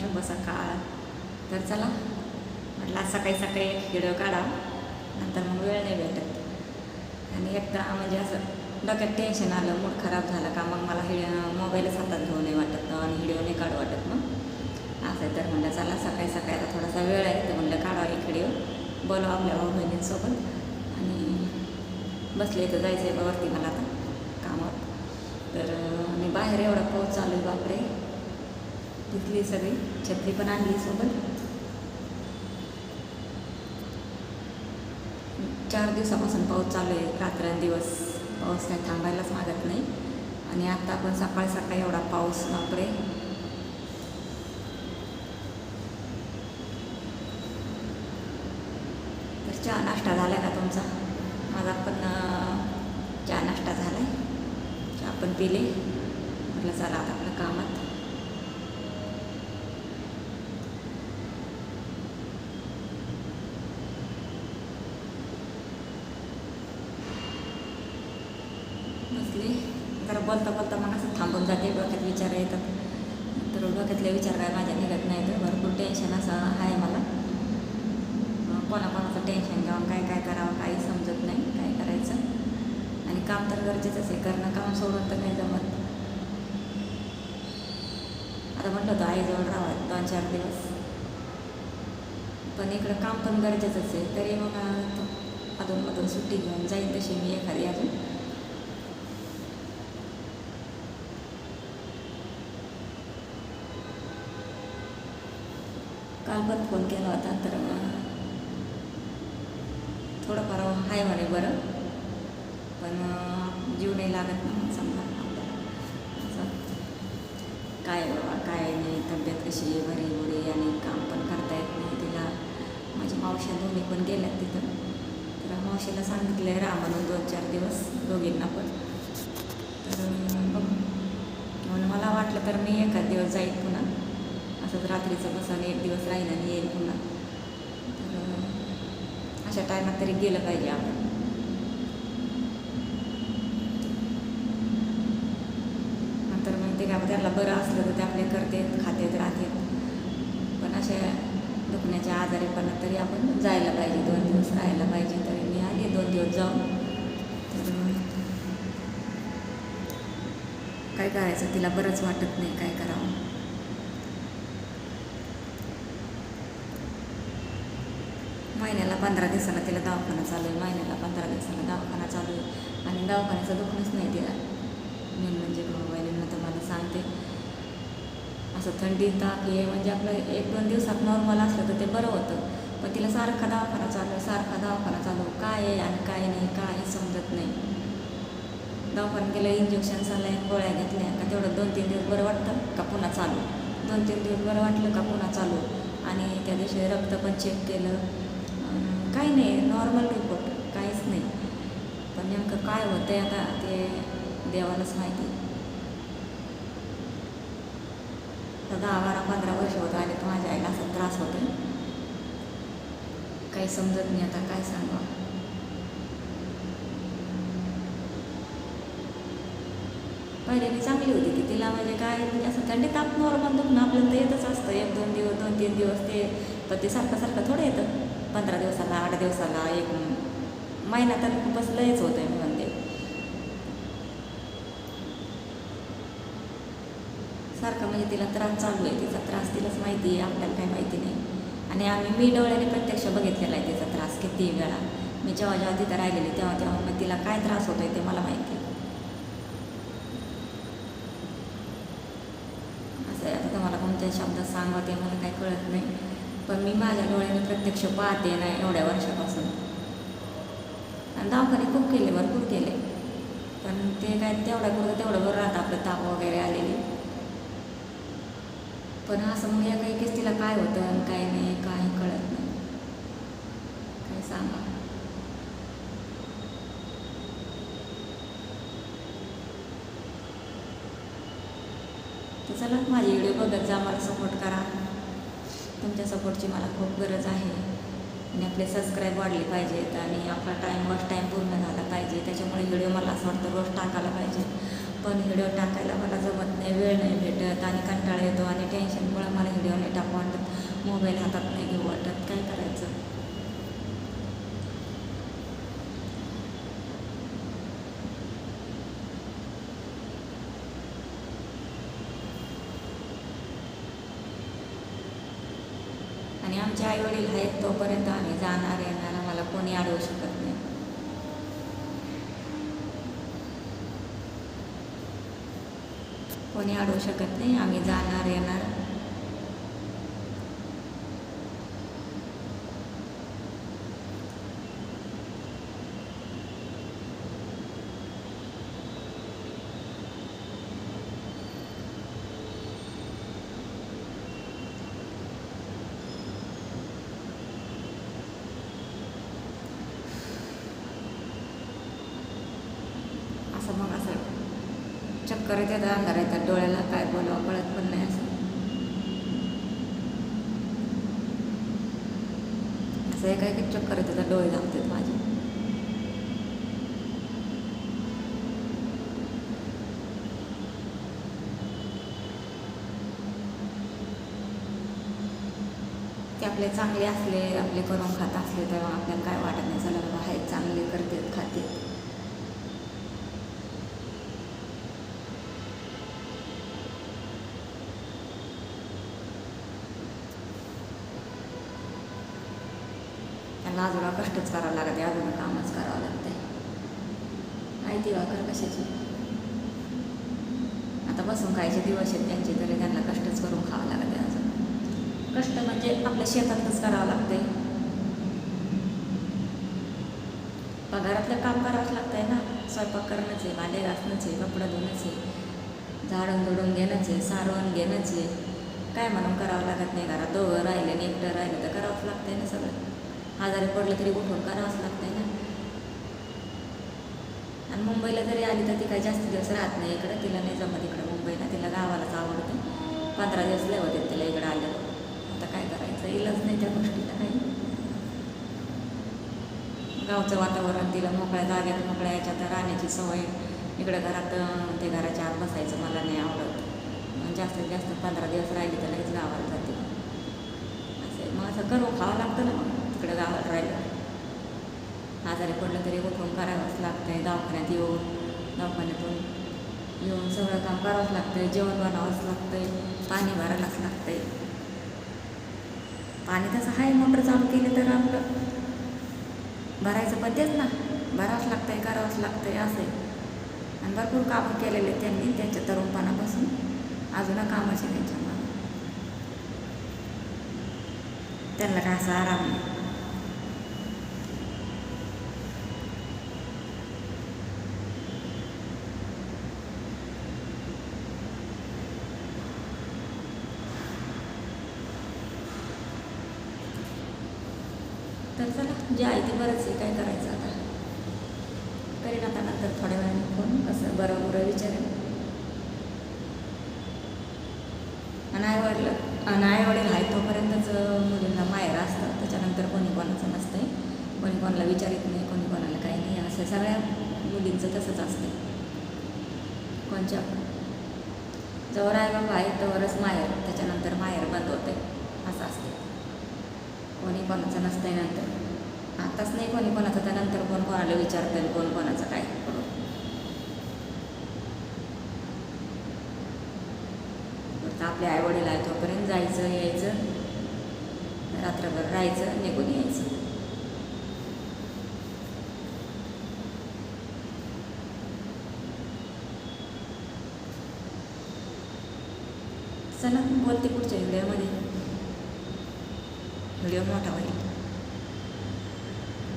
शुभ सकाळ तर चला. म्हटलं आज सकाळी सकाळी एक व्हिडिओ काढा. नंतर मग वेळ नाही भेटत. आणि एकदा म्हणजे असं डोक्यात टेन्शन आलं मूड खराब झाला का मग मला हे मोबाईलच हातात घेऊ नाही वाटत आणि व्हिडिओ नाही काढू वाटत मग. असं तर म्हणलं चला सकाळी सकाळी आता थोडासा वेळ आहे. तर म्हणलं काढावा एक व्हिडिओ बोलू आपल्या भाऊ बहिणींसोबत. आणि बसले तर जायचं आहे वरती मला आता कामात तर आणि बाहेर एवढा पाऊस चालू आहे बापरे. घेतली सगळी. छत्री पण आणली सोबत. चार दिवसापासून पाऊस चालू आहे. रात्रंदिवस पाऊस नाही थांबायलाच मागत नाही. आणि आता पण सकाळी सकाळी एवढा पाऊस बापरे. तर चहा नाश्ता झाला का तुमचा? माझा पण चहा नाश्ता झाला आहे चहा पण पिले. म्हटलं चला आता आपलं कामात बसले जरा बोलता बोलता मग असं थांबून जाते डोक्यात विचार येतात. तर डोक्यातले विचार काय माझ्या निघत नाही तर भरपूर टेन्शन असं आहे मला. कोणाकोणाचं टेन्शन घेऊन काय काय करावं काही समजत नाही काय करायचं. आणि काम तर गरजेचंच आहे करणं काम सोडून तर नाही जमत आता म्हटलं होतं आईजवळ राहावं दोन चार दिवस. पण इकडं काम पण गरजेचंच आहे तरी मग अधूनमधून सुट्टी घेऊन जाईन तशी मी एखादी अजून. काल पण फोन केला होता तर थोडंफार आहे म्हणे बरं पण जीव नाही लागत ना समजा आपल्याला. असं. काय बाबा काय नाही तब्येत कशी आहे बरी बुरी आणि काम पण करता येत नाही. तिला माझ्या मावश्या दोन्ही पण गेल्यात तिथं. तर मावशीला सांगितलं आहे राहा म्हणून दोन चार दिवस दोघींना पण. तर बघ. म्हणून मला वाटलं तर मी एखाद दिवस जाईल पुन्हा. असंच रात्रीचं बसून एक दिवस राहिला आणि येईल पुन्हा. तर अशा टायमात तरी गेलं पाहिजे आपण. नंतर मग ते काय त्याला बरं असलं तर ते आपले करतेत खातेत राहतेत. पण अशा दुखण्याच्या आजारीपणात तरी आपण जायला पाहिजे. दोन दिवस राहायला पाहिजे तरी. मी आले दोन दिवस जाऊन. तर काय करायचं तिला बरंच वाटत नाही काय करावं. महिन्याला पंधरा दिवसाला तिला दवाखाना चालू आहे. महिन्याला पंधरा दिवसाला दवाखाना चालू आहे. आणि दवाखान्याचं दुखणंच नाही तिला. मेन म्हणजे भाऊ बहिणींना तर मला सांगते. असं थंडी ताप हे म्हणजे आपलं एक दोन दिवसात नॉर्मल असलं तर ते बरं होतं. पण तिला सारखा दवाखाना चालू आहे सारखा दवाखाना चालू काय आहे आणि काय नाही काही समजत नाही. दवाखान्यात गेलं इंजेक्शन झालं गोळ्या घेतल्या का तेवढं दोन तीन दिवस बरं वाटतं का पुन्हा चालू? दोन तीन दिवस बरं वाटलं का पुन्हा चालू? आणि त्या दिवशी रक्त पण चेक केलं. काही नाही नॉर्मल रिपोर्ट काहीच नाही. पण नेमकं काय होतं आहे आता ते देवालाच माहिती. आता दहा बारा पंधरा वर्ष होत आले तर माझ्या आईला असा त्रास होतो काही समजत नाही आता काय सांगा पहिले मी चांगली होती ती. तिला म्हणजे काय म्हणजे असं थंडी ताप नॉर्मल दुखणं आपल्याला तर येतच असतं. एक दोन दिवस दोन तीन दिवस ते तर ते सारखं सारखं थोडं येतं. पंधरा दिवसाला आठ दिवसाला एक महिना तर खूपच लयच होतं आहे मी म्हणते. सारखं म्हणजे तिला त्रास चालू आहे. तिचा त्रास तिलाच माहिती आहे. आपल्याला काही माहिती नाही. आणि आम्ही मी डोळ्याने प्रत्यक्ष बघितलेला आहे तिचा त्रास किती वेळा. मी जेव्हा जेव्हा तिथं राहिलेली तेव्हा तेव्हा मग तिला काय त्रास होतो आहे ते मला माहिती आहे. असं आता तुम्हाला कोणत्या शब्दात सांगावं ते मला काही कळत नाही. पण मी माझ्या डोळ्याने प्रत्यक्ष पाहते ना एवढ्या वर्षापासून. आणि दवाखाने खूप केले भरपूर केले. पण ते काय तेवढं करून तेवढं बरं राहतं आपलं ताप वगैरे आलेली. पण असं मग या काही तिला काय होतं आणि काय नाही काही कळत नाही. काय सांगा तर चला माझे व्हिडिओ बघत जा मला सपोर्ट करा. तुमच्या सपोर्टची मला खूप गरज आहे. आणि आपले सबस्क्राईब वाढले पाहिजेत आणि आपला टाईम वर टाईम पूर्ण झाला पाहिजे. त्याच्यामुळे व्हिडिओ मला असं वाटतं रोज टाकायला पाहिजे. पण व्हिडिओ टाकायला मला जमत नाही वेळ नाही भेटत आणि कंटाळा येतो आणि टेन्शनमुळे मला व्हिडिओ नाही टाकू वाटत मोबाईल हातात नाही घेऊ वाटत. काय करायचं? आणि आमचे आई वडील आहेत तोपर्यंत आम्ही जाणार येणार आम्हाला कोणी अडवू शकत नाही. कोणी अडवू शकत नाही आम्ही जाणार येणार. असं मग असं चक्कर येतात अंधार येतात डोळ्याला काय बोलावं कळत पण नाही असं. असं एक एक चक्कर येतात डोळे लागतात माझे. ते आपले चांगले असले आपले करून खात असले तेव्हा आपल्याला काय वाटत नाही चला बाबा आहेत चांगले करतात खातात. त्यांना अजून कष्टच करावं लागते अजून कामच करावं लागते माहिती वाकर कशाची? आता बसून खायचे दिवस आहेत त्यांचे तरी त्यांना कष्टच करून खावं लागते अजून. कष्ट म्हणजे आपल्या शेतातच करावं लागते पगारातलं काम करावंच लागतंय ना. स्वयंपाक करणंच आहे भांडे घासणंच आहे कपडं धुणंच आहे झाडून धुडून घेणंच आहे सारवून घेणंच आहे. काय म्हणून करावं लागत नाही घरात? दोघं राहिले आणि एकटं राहिलं तर करावंच लागतंय ना सगळं. आजारी पडलं तरी उठून करावंच लागतंय ना. आणि मुंबईला जरी आली तर ती काही जास्त दिवस राहत नाही इकडं. तिला नाही जमत इकडं मुंबईला. तिला गावालाच आवडतं. पंधरा दिवस लय होते तिला इकडं आलं आता काय करायचं? इलाज नाही त्या गोष्टीला काही. गावचं वातावरण तिला मोकळ्या जाग्यात मोकळ्या याच्यात राहण्याची सवय. इकडं घरात ते घराच्या आत बसायचं मला नाही आवडत. मग जास्तीत जास्त पंधरा दिवस राहिले तर लगेच गावाला जाते. असं मग असं करू खावं लागतं ना मग. इकडं गावात राहिलं. आजारी पडलं तरी उठून करावंच लागतंय दवाखान्यात येऊन दवाखान्यातून येऊन सगळं काम करावंच लागतंय जेवण बनवावंच लागतंय पाणी भरायलाच लागतंय. पाणी तसं आहे मोटर चालू केली तर आपलं भरायचं पण तेच ना भरावंच लागतंय करावंच लागतंय असं आहे आणि भरपूर कामं केलेले आहेत त्यांनी त्यांच्या तरुणपणापासून. अजून कामाचे त्यांच्या त्यांना काय असा आराम नाही. तर चला जे आहे ते बरंच आहे काय करायचं आता? करीन आता नंतर थोड्या वेळाने फोन कसं बरं बरं विचारेन. आणि आई वडील आणि वडील आहे तोपर्यंतच मुलींना माहेर असतं त्याच्यानंतर कोणी कोणाचं नसतंय. कोणी कोणाला विचारित नाही कोणी कोणाला काही नाही. असं सगळ्या मुलींचं तसंच असतं कोणच्या? जवळ आई बाबा आहे तवरच माहेर. त्याच्यानंतर माहेर बंद होते कोणी कोणाचं नसतंय नंतर. आताच नाही कोणी कोणाचं त्यानंतर कोण कोणाला विचारतं कोण कोणाचं काय. फक्त आपले आई वडील आहे तोपर्यंत जायचं यायचं रात्रभर राहायचं निघून यायचं. चला बोलते पुढच्या व्हिडिओमध्ये. Liễu Ngô Đội